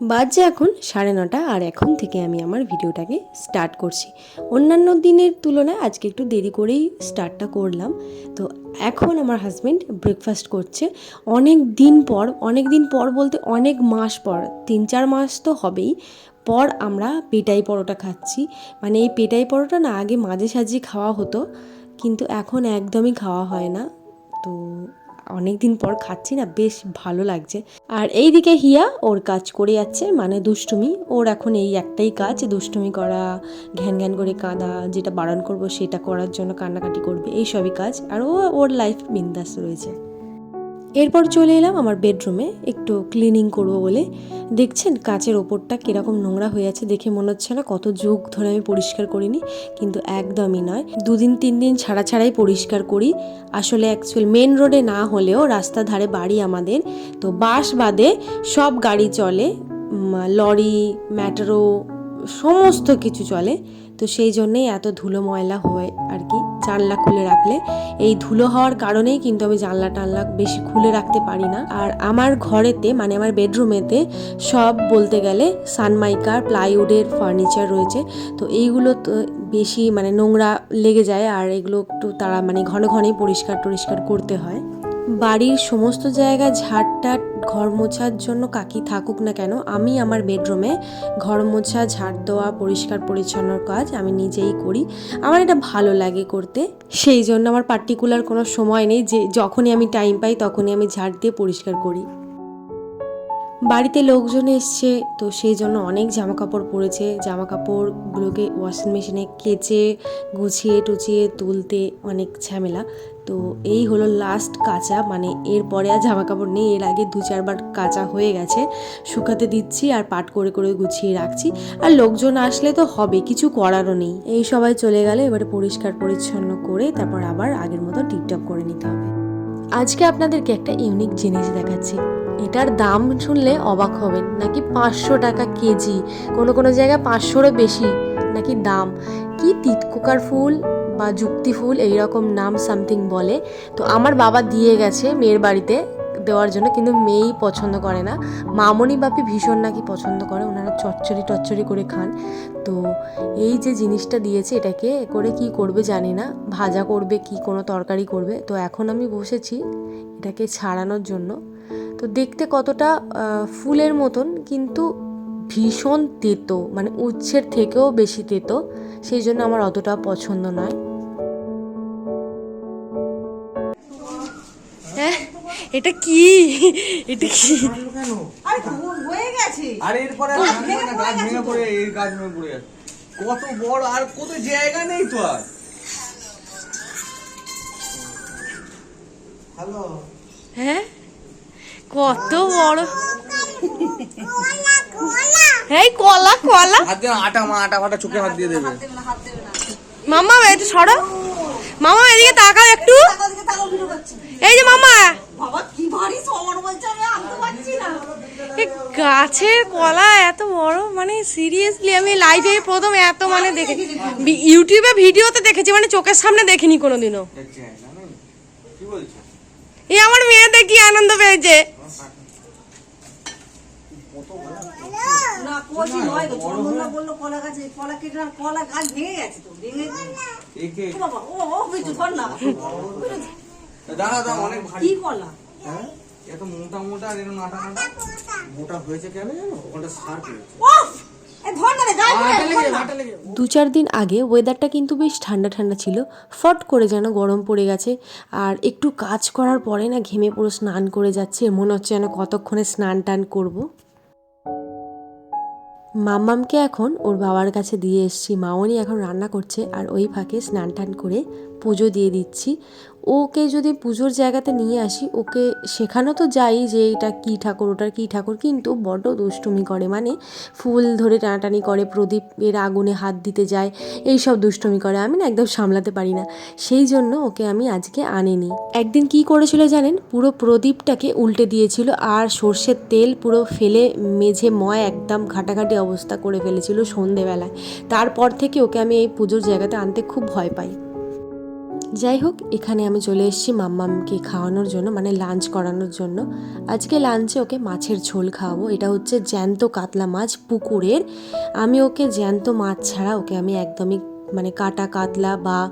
বাজে এখন সাড়ে নটা, আর এখন থেকে আমি আমার ভিডিওটাকে স্টার্ট করছি। অন্যান্য দিনের তুলনায় আজকে একটু দেরি করেই স্টার্টটা করলাম। তো এখন আমার হাজব্যান্ড ব্রেকফাস্ট করছে। অনেক দিন পর, অনেক দিন পর বলতে অনেক মাস পর, তিন চার মাস তো হবেই, পর আমরা পেটাই পরোটা খাচ্ছি। মানে এই পেটাই পরোটা না, আগে মাঝে সাঝে খাওয়া হতো, কিন্তু এখন একদমই খাওয়া হয় না। তো অনেক দিন পর খাচ্ছি না, বেশ ভালো লাগছে। আর এই দিকে হিয়া ওর কাজ করে যাচ্ছে মানে দুষ্টুমি। ওর এখন এই একটাই কাজ, দুষ্টুমি করা, ঘ্যান ঘ্যান করে কাঁদা, যেটা বারণ করব সেটা করার জন্য কান্নাকাটি করবে এই সবই কাজ। আর ও ওর লাইফ বিন্দাস রয়েছে। এরপর চলে এলাম আমার বেডরুমে একটু ক্লিনিং করব বলে। দেখছেন কাচের ওপরটা কীরকম নোংরা হয়ে আছে দেখে মনে হচ্ছে না কত যুগ ধরে আমি পরিষ্কার করিনি, কিন্তু একদমই নয়। দুদিন, তিন দিন ছাড়া ছাড়াই পরিষ্কার করি। আসলে অ্যাকচুয়াল মেন রোডে না হলেও রাস্তার ধারে বাড়ি আমাদের, তো বাস বাদে সব গাড়ি চলে লরি ম্যাটারো সমস্ত কিছু চলে। তো সেই জন্যেই এত ধুলো ময়লা হয় আর কি। জানলা খুলে রাখলে। এই ধুলো হওয়ার কারণেই কিন্তু আমি জানলা টানলা বেশি খুলে রাখতে পারি না। আর আমার ঘরেতে মানে আমার বেডরুমেতে সব বলতে গেলে সানমাইকার, প্লাইউডের ফার্নিচার রয়েছে। তো এইগুলো তো বেশি মানে নোংরা লেগে যায়, আর এগুলো একটু তারা মানে ঘন ঘনই পরিষ্কার টরিষ্কার করতে হয়। বাড়ির সমস্ত জায়গা ঝাড়টাট ঘর মোছার জন্য কাকি থাকুক না কেন, আমি আমার বেডরুমে ঘর মোছা, ঝাড় দেওয়া, পরিষ্কার পরিচ্ছন্নর কাজ আমি নিজেই করি। আমার এটা ভালো লাগে করতে। সেই জন্য আমার পার্টিকুলার কোনো সময় নেই যে যখনই আমি টাইম পাই তখনই আমি ঝাড় দিয়ে পরিষ্কার করি। বাড়িতে লোকজন এসছে তো সেই জন্য অনেক জামা কাপড় পরেছে জামা কাপড়গুলোকে ওয়াশিং মেশিনে কেচে, গুছিয়ে টুচিয়ে তুলতে অনেক ঝামেলা। তো এই হলো লাস্ট কাঁচা মানে এরপরে আর জামা কাপড় নেই, এর আগে দু চারবার কাঁচা হয়ে গেছে। শুকাতে দিচ্ছি আর পাট করে করে গুছিয়ে রাখছি। আর লোকজন আসলে তো হবে, কিছু করারও নেই। এই সবাই চলে গেলে, এবারে পরিষ্কার পরিচ্ছন্ন করে তারপর আবার আগের মতো টিপটপ করে নিতে হবে। আজকে আপনাদেরকে একটা ইউনিক জিনিস দেখাচ্ছি। এটার দাম শুনলে অবাক হবেন। নাকি পাঁচশো টাকা কেজি? কোনো কোনো জায়গায় পাঁচশোরও বেশি। নাকি দাম? কি তিতকোকার ফুল? বা যুক্তি ফুল এইরকম নাম সামথিং বলে। তো আমার বাবা দিয়ে গেছে মেয়ের বাড়িতে দেওয়ার জন্য, কিন্তু মেয়েই পছন্দ করে না। মামনি বাপি ভীষণ নাকি পছন্দ করে, ওনারা চচ্চড়ি টচ্চড়ি করে খান। তো এই যে জিনিসটা দিয়েছে এটাকে, করে কি করবে জানি না, ভাজা করবে কি, কোনো তরকারি করবে। তো এখন আমি বসেছি এটাকে ছাড়ানোর জন্য। তো দেখতে কতটা ফুলের মতন, কিন্তু ভীষণ তেতো মানে উচ্ছের থেকেও বেশি তেতো। সেই জন্য আমার অতটা পছন্দ নয়। এটা কি? এটা কি? আরে হয়ে গেছে। আর এরপরে গাছ ভেঙে পড়ে এই গাছ ভেঙে পড়ে যাচ্ছে কত বড় আর কত জায়গা নেই তো আর। হ্যালো। হ্যাঁ? কত বড়। এই কলা কলা। হাত দিয়ে আটা মা আটা ফাটা চোখে হাত দিয়ে দেবে। মামা একটু সরো। মামা এদিকে তাকাও একটু। এই যে মামা। বাবা কি ভারী সবার বলছে আমি আনতে পারছি না। গাছের কলা এত বড় মানে সিরিয়াসলি আমি লাইভে প্রথম এত মানে দেখেছি ইউটিউবে ভিডিওতে দেখেছি মানে চোখের সামনে দেখিনি কোনোদিনও। এই আমার মেয়ে দেখি আনন্দ পেয়েছে? না কোচি নয় তো বলল কলা গাছে কলা কেটে কলা গাছ ভেঙে গেছে তো ভেঙে ও বাবা ও ধর না। দাঁড়া দাঁড়া অনেক ভারী। কি কলা হ্যাঁ? এত মোটা মোটা আর এরকম নাটা মোটা হয়েছে কেন জানো ওটা সার পেয়েছে দু চার দিন আগে ওয়েদারটা কিন্তু বেশ ঠান্ডা ঠান্ডা ছিল। ফট করে যেন গরম পড়ে গেছে। আর একটু কাজ করার পরে না ঘেমে পুরো স্নান করে যাচ্ছে। মনে হচ্ছে যেন কতক্ষণে স্নান টান করব। মাম্মামকে এখন ওর বাবার কাছে দিয়ে এসেছি। মাওনি এখন রান্না করছে। আর ওই ফাঁকে স্নান টান করে পুজো দিয়ে দিচ্ছি। ওকে যদি পুজোর জায়গাতে নিয়ে আসি, ওকে শেখানো তো যাই যে এটা কী ঠাকুর, ওটার কী ঠাকুর, কিন্তু বড্ড দুষ্টুমি করে। মানে ফুল ধরে টানাটানি করে, প্রদীপের আগুনে হাত দিতে যায় এই সব দুষ্টুমি করে। আমি না একদম সামলাতে পারি না। সেই জন্য ওকে আমি আজকে আনিনি। একদিন কি করেছিল জানেন? পুরো প্রদীপটাকে উল্টে দিয়েছিল আর সর্ষের তেল পুরো ফেলে মেঝে ময় একদম ঘাটাঘাটি অবস্থা করে ফেলেছিল সন্ধেবেলায়। তারপর থেকে ওকে আমি এই পুজোর জায়গাতে আনতে খুব ভয় পাই। যাই হোক, এখানে আমি চলে এসেছি মাম্মামকে খাওয়ানোর জন্য মানে লাঞ্চ করানোর জন্য। আজকে লাঞ্চে ওকে মাছের ঝোল খাওয়াবো। এটা হচ্ছে জ্যান্ত কাতলা মাছ, পুকুরের। আমি ওকে জ্যান্ত মাছ ছাড়া ওকে আমি একদমই মানে কাটা কাতলা বা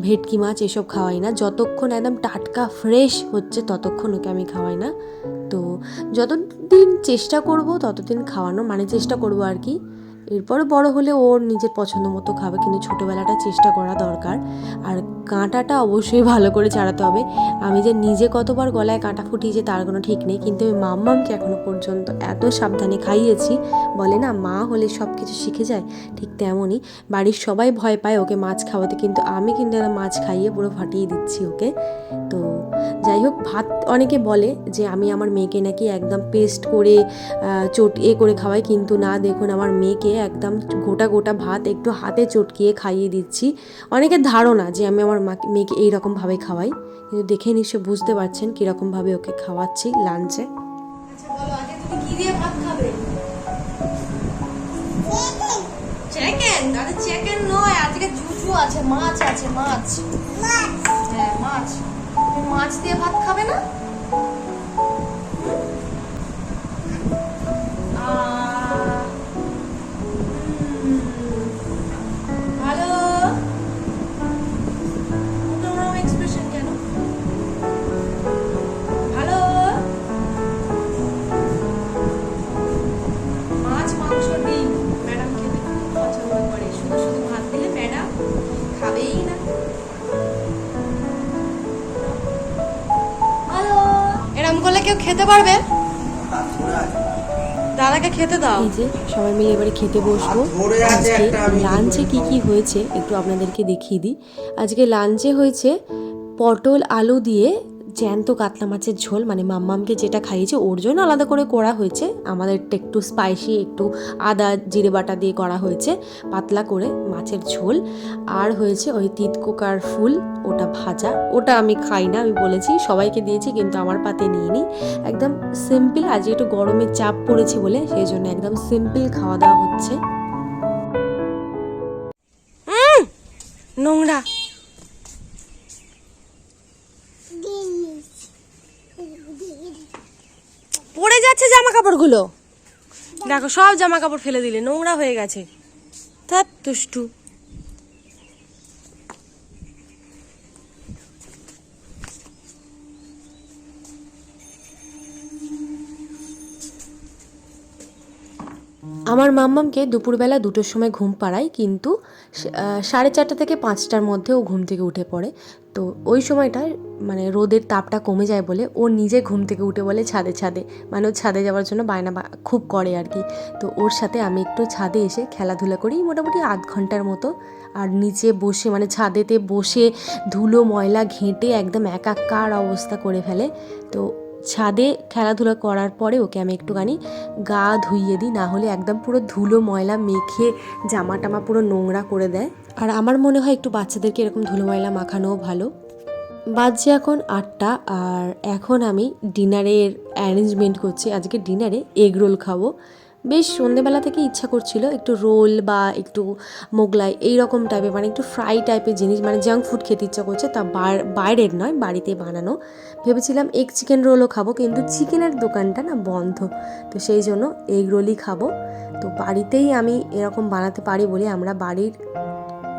ভেটকি মাছ এসব খাওয়াই না। যতক্ষণ একদম টাটকা ফ্রেশ হচ্ছে, ততক্ষণ ওকে আমি খাওয়াই না। তো যতদিন চেষ্টা করব, ততদিন খাওয়ানো মানে চেষ্টা করব আর কি। এরপরে বড় হলে ওর নিজের পছন্দ মতো খাবে কিন্তু ছোটোবেলাটা চেষ্টা করা দরকার। আর কাঁটাটা অবশ্যই ভালো করে ছাড়াতে হবে। আমি যে নিজে কতবার গলায় কাঁটা ফুটিয়েছি তার কোনো ঠিক নেই, কিন্তু আমি মাম্মামকে এখনও পর্যন্ত এত সাবধানে খাইয়েছি। বলে না, মা হলে সব কিছু শিখে যায়, ঠিক তেমনই। বাড়ির সবাই ভয় পায় ওকে মাছ খাওয়াতে, কিন্তু আমি কিন্তু মাছ খাইয়ে পুরো ফাটিয়ে দিচ্ছি ওকে। তো যাই হোক ভাত অনেকে বলে যে আমি আমার মেয়েকে নাকি একদম পেস্ট করে চট এ করে খাওয়াই। কিন্তু না দেখুন আমার মেয়েকে একদম গোটা গোটা ভাত একটু হাতে চটকিয়ে খাইয়ে দিচ্ছি। অনেকের ধারণা যে আমি আমার মাকে মেয়েকে এইরকমভাবে খাওয়াই। কিন্তু দেখে নিশ্চয় বুঝতে পারছেন কীরকমভাবে ওকে খাওয়াচ্ছি লাঞ্চে। আচ্ছা বলো আগে তুমি কি দিয়ে ভাত খাবে? চিকেন? নয় আজকে জুজু আছে মাছ আছে মাছ। হ্যাঁ মাছ। মাছ দিয়ে ভাত খাবে না? আহ, পারবে? দাদাকে খেতে দাও। এই যে সবাই মিলে এবারে খেতে বসবো। আজকে লাঞ্চে কি কি হয়েছে একটু আপনাদেরকে দেখিয়ে দিই। আজকে লাঞ্চে হয়েছে পটল আলু দিয়ে জ্যান্ত কাতলা মাছের ঝোল মানে মাম্মামকে যেটা খাইয়েছে ওর জন্য আলাদা করে করা হয়েছে। আমাদেরটা একটু স্পাইসি একটু আদা, জিরে বাটা দিয়ে করা হয়েছে, পাতলা করে মাছের ঝোল। আর হয়েছে ওই তিতকোকার ফুল, ওটা ভাজা। ওটা আমি খাই না, আমি বলেছি, সবাইকে দিয়েছি, কিন্তু আমার পাতে নিয়ে নিই একদম সিম্পল আজ একটু গরমের চাপ পড়েছে বলে, সেই জন্য একদম সিম্পল খাওয়া দাওয়া হচ্ছে। নোংরা। যাচ্ছে জামা কাপড়গুলো দেখো সব জামা কাপড় ফেলে দিলে নোংরা হয়ে গেছে। তা দুষ্টু। আমার মাম্মামকে দুপুরবেলা দুটোর সময় ঘুম পাড়াই কিন্তু সাড়ে চারটা থেকে পাঁচটার মধ্যে ও ঘুম থেকে উঠে পড়ে। তো ওই সময়টা মানে রোদের তাপটা কমে যায় বলে ও নিজে ঘুম থেকে উঠে বলে ছাদে ছাদে। মানে ও ছাদে যাওয়ার জন্য বায়না খুব করে আর কি। তো ওর সাথে আমি একটু ছাদে এসে খেলাধুলা করি, মোটামুটি আধ ঘণ্টার মতো। আর নিচে বসে মানে ছাদেতে বসে ধুলো, ময়লা ঘেঁটে একদম একাকার অবস্থা করে ফেলে। তো ছাদে খেলাধুলা করার পরে ওকে আমি একটুখানি গা ধুইয়ে দিই, না হলে একদম পুরো ধুলো, ময়লা মেখে, জামা টামা পুরো নোংরা করে দেয়। আর আমার মনে হয় একটু বাচ্চাদেরকে এরকম ধুলো, ময়লা মাখানোও ভালো। বাজছে এখন আটটা আর এখন আমি ডিনারের অ্যারেঞ্জমেন্ট করছি। আজকে ডিনারে এগ রোল খাব। বেশ সন্ধেবেলা থেকে ইচ্ছা করছিল একটু রোল বা একটু মোগলাই এই রকম টাইপের মানে একটু ফ্রাই টাইপের জিনিস মানে জাঙ্ক ফুড খেতে ইচ্ছা করছে, তা বাইরের নয়, বাড়িতে বানানো। ভেবেছিলাম এগ চিকেন রোলও খাব, কিন্তু চিকেনের দোকানটা না বন্ধ। তো সেই জন্য এগ রোলই খাব। তো বাড়িতেই আমি এরকম বানাতে পারি বলে আমরা বাড়ির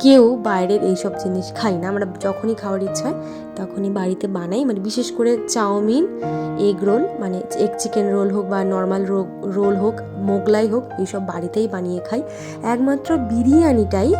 কেউ বাইরের এইসব জিনিস খাই না। আমরা যখনই খাওয়ার ইচ্ছা হয়, তখনই বাড়িতে বানাই। মানে বিশেষ করে চাউমিন, এগ রোল মানে এগ চিকেন রোল হোক বা নর্মাল রোল হোক, মোগলাই হোক, এইসব বাড়িতেই বানিয়ে খাই। একমাত্র বিরিয়ানিটাই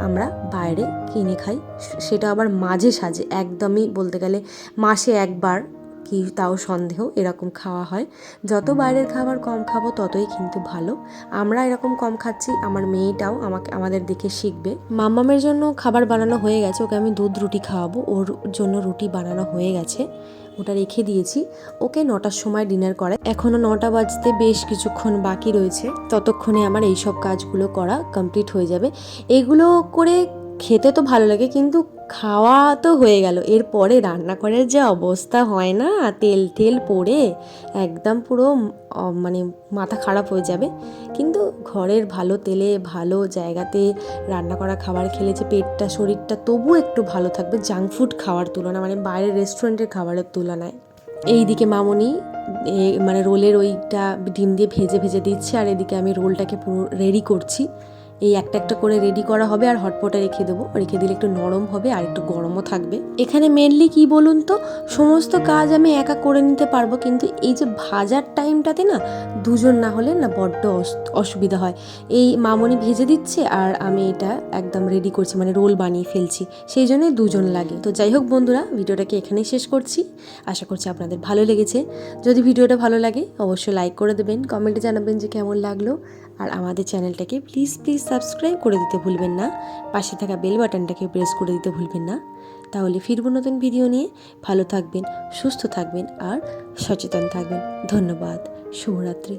আমরা বাইরে কিনে খাই। সেটা আবার মাঝে সাঝে, একদমই বলতে গেলে মাসে একবার কি তাও সন্দেহ, এরকম খাওয়া হয়। যত বাইরের খাবার কম খাব, ততই কিন্তু ভালো। আমরা এরকম কম খাচ্ছি, আমার মেয়েটাও আমাকে, আমাদের দেখে শিখবে। মাম্মামের জন্য খাবার বানানো হয়ে গেছে, ওকে আমি দুধ রুটি খাওয়াবো। ওর জন্য রুটি বানানো হয়ে গেছে, ওটা রেখে দিয়েছি। ওকে নটার সময় ডিনার করে এখনও নটা বাজতে বেশ কিছুক্ষণ বাকি রয়েছে। ততক্ষণে আমার এইসব কাজগুলো করা কমপ্লিট হয়ে যাবে। এগুলো করে খেতে তো ভালো লাগে, কিন্তু খাওয়া তো হয়ে গেল। এরপরে রান্না করার যে অবস্থা হয় না, তেল তেল পড়ে একদম পুরো মানে মাথা খারাপ হয়ে যাবে। কিন্তু ঘরের ভালো তেলে, ভালো জায়গাতে রান্না করা খাবার খেলে যে পেটটা, শরীরটা তবু একটু ভালো থাকবে জাঙ্ক ফুড খাওয়ার তুলনা মানে বাইরের রেস্টুরেন্টের খাবারের তুলনায়। এইদিকে মামনি মানে রোলের ওইটা ডিম দিয়ে ভেজে ভেজে দিচ্ছে, আর এদিকে আমি রোলটাকে পুরো রেডি করছি। এই একটা একটা করে রেডি করা হবে আর হটপটে রেখে দেবো। রেখে দিলে একটু নরম হবে আর একটু গরমও থাকবে। এখানে মেনলি কি বলুন তো? সমস্ত কাজ আমি একা করে নিতে পারব, কিন্তু এই যে ভাজার টাইমটাতে না দুজন না হলে না বড্ড অস- অসুবিধা হয়। এই মামনি ভেজে দিচ্ছে আর আমি এটা একদম রেডি করছি মানে রোল বানিয়ে ফেলছি। সেই জন্যই দুজন লাগে। তো যাই হোক বন্ধুরা ভিডিওটাকে এখানেই শেষ করছি। আশা করছি আপনাদের ভালো লেগেছে। যদি ভিডিওটা ভালো লাগে, অবশ্যই লাইক করে দেবেন। কমেন্টে জানাবেন যে কেমন লাগল। আর আমাদের চ্যানেলটাকে প্লিজ প্লিজ সাবস্ক্রাইব করে দিতে ভুলবেন না। পাশে থাকা বেল বাটনটাকে প্রেস করে দিতে ভুলবেন না। তাহলে ফিরব নতুন ভিডিও নিয়ে। ভালো থাকবেন, সুস্থ থাকবেন আর সচেতন থাকবেন। ধন্যবাদ। শুভরাত্রি।